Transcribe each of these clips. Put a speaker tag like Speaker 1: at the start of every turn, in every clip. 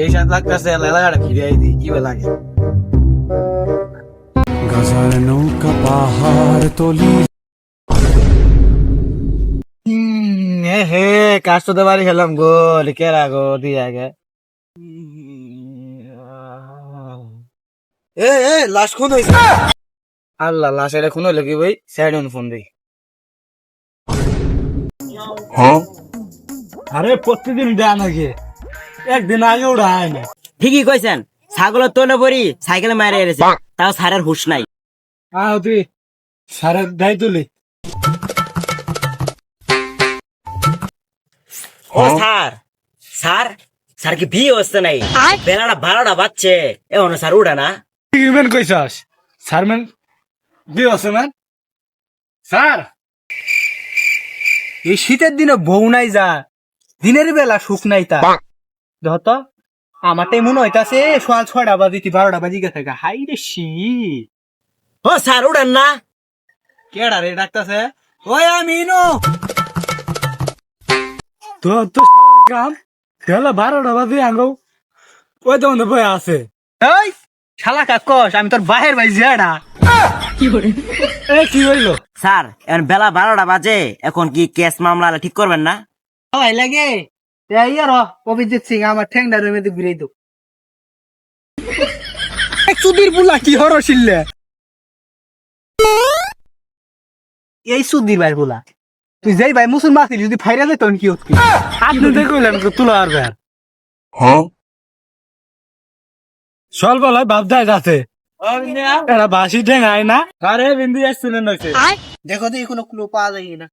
Speaker 1: সেই সাথে লাগতেছে এলাকাটা ঘিরে দিই কি লাগে?
Speaker 2: গাজার নৌকা পাহাড় তলি।
Speaker 1: হে কাজ তো বাড়ি খেলাম গো কেরা গো দিয়ে আগে। এ এ লাশ খুন হয়েছে আল্লাহ লাশ এটা খুন হইল কি ভাই? সাইড ফোন দিই। আরে প্রতিদিন দেয় নাকি? একদিন আগে না
Speaker 3: ঠিকই কইছেন ছাগলের তোলে পরি সাইকেলে মারে এসেছে তাও সারের হুশ নাই।
Speaker 1: আহ তুই সারের দায় তুলি।
Speaker 3: ও স্যার স্যার স্যার কি বিয়ে হচ্ছে নাই? বেলাটা বারোটা বাজছে এমন স্যার উঠে না।
Speaker 1: কি মেন কইছাস স্যার ম্যান কি আছে ম্যান স্যার! এই শীতের দিনে বউ নাই যা দিনের বেলা সুখ নাই তা। যত আমারটাই মনে হইতাছে সোয়াল ছয়টা বাজিতি বারোটা বাজি গেছে গা। হাই রে শীত
Speaker 3: ও স্যার উঠেন না।
Speaker 1: কেডা রে ডাকতাছে? ওই আমি নো তো তো কাম খেলা বারোটা বাজে আঙ্গো। ওই তো মনে বই আছে। এই শালা কাকস আমি তোর বাহের ভাই জিয়াডা এ কি হইল?
Speaker 3: স্যার এখন বেলা বারোটা বাজে এখন কি কেস মামলা ঠিক করবেন না?
Speaker 1: হয় লাগে। এই আর অভিজিৎ সিং আমার ঠ্যাংডা রুমে তো ঘুরে দাও। সুধীর বুলা কি হর শিললে? এই সুধীর ভাই বুলা তুই যেই ভাই মুসলমান যদি ফাইরা যেত কি হতি আপনি দেখলেন তুলা আর ভাই সল বলাই বাপ দায় যাচ্ছে। এরা বাসি ঠেঙায় না। আরে বিন্দু আসছিলেন দেখো তো কোনো ক্লু পাওয়া যায় না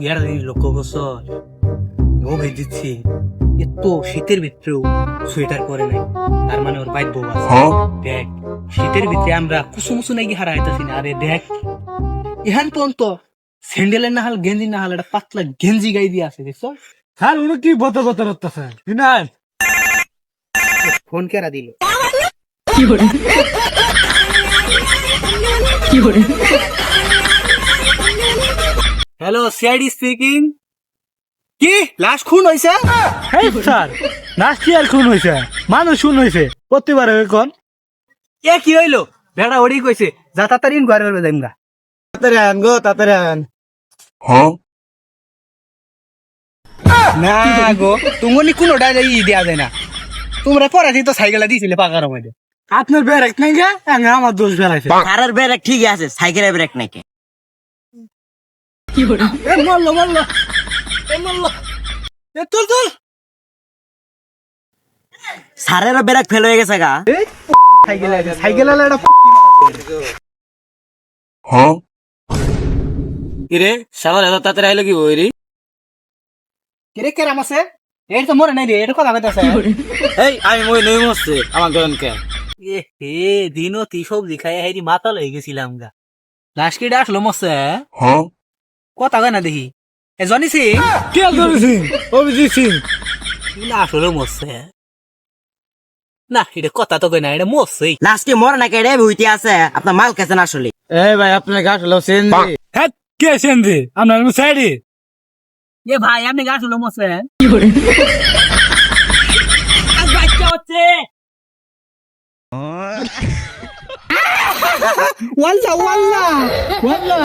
Speaker 1: ইয়ার এই লক্ষ্য ও ভাই দিচ্ছি এত শীতের ভিতরেও সোয়েটার পরে নাই তার মানে ওর বাইক বউ আছে দেখ শীতের ভিতরে আমরা কুসু মুসু নাকি হারাইতেছি না আরে দেখ ইহান পর্যন্ত স্যান্ডেলের না গেঞ্জি না হাল একটা পাতলা গেঞ্জি গাই দিয়ে আছে দেখছ স্যার উনি কি বত বত করতেছে না ফোন কেরা দিল হ্যালো সিআইডি স্পিকিং কি? লাশ খুন হইছে? হেই স্যার লাশ কি আর খুন হইছে? মানুষ খুন হইছে। প্রতিবার কোন? এ কি হইল? বেড়া ওড়ি কইছে যা তাড়াতাড়ি ঘরে ঘরে যাইম গা। তাড়াতাড়ি আন গো তাড়াতাড়ি আন। না গো তুমি কোনো ডাইলে ই দেয়া যায় না। তোমরা পড়াছি তো সাইকেলে দিছিলে পাকার মধ্যে। আপনার ব্যারেক নাই গা? আমার দোষ বেড়াইছে।
Speaker 3: স্যারের ব্রেক ঠিকই আছে সাইকেলের ব্রেক নাকি
Speaker 1: এ মারলো মারলো এ মারলো তুল
Speaker 3: স্যারেরও ব্রেক ফেল হয়ে গেছে গা।
Speaker 1: সাইকেল সাইকেল আলা এটা
Speaker 4: কিরে সাবার এত তাড়াতাড়ি আইলো কি বই রে
Speaker 1: কেরে কেরাম আছে? এই তো মরে নাই রে এটা কথা কইতাছে।
Speaker 4: এই আমি মই নই মরছে আমার ধরেন কে
Speaker 1: এ হে দিনও তি সবজি খাই হেরি মাতাল হয়ে গেছিলাম গা। লাশ কি আসলো মরছে? কথা কয় না দেখি? এ জনি সিং?
Speaker 2: কে জনি সিং? অভিজিৎ সিং।
Speaker 1: না আসলে মরছে। না এটা কথা তো কই না এটা মরছেই।
Speaker 3: লাস্টে মরে নাকি রে হইতে আছে আপনার মাল খেছেন আসলে।
Speaker 4: এই ভাই আপনার গাছ হলো সেন
Speaker 2: হ্যাঁ কে সেন্দি আপনার সাইডে
Speaker 1: এ ভাই আপনি গাছ হলো মরছে বাচ্চা হচ্ছে। ওয়াল্লা ওয়াল্লা ওয়াল্লা।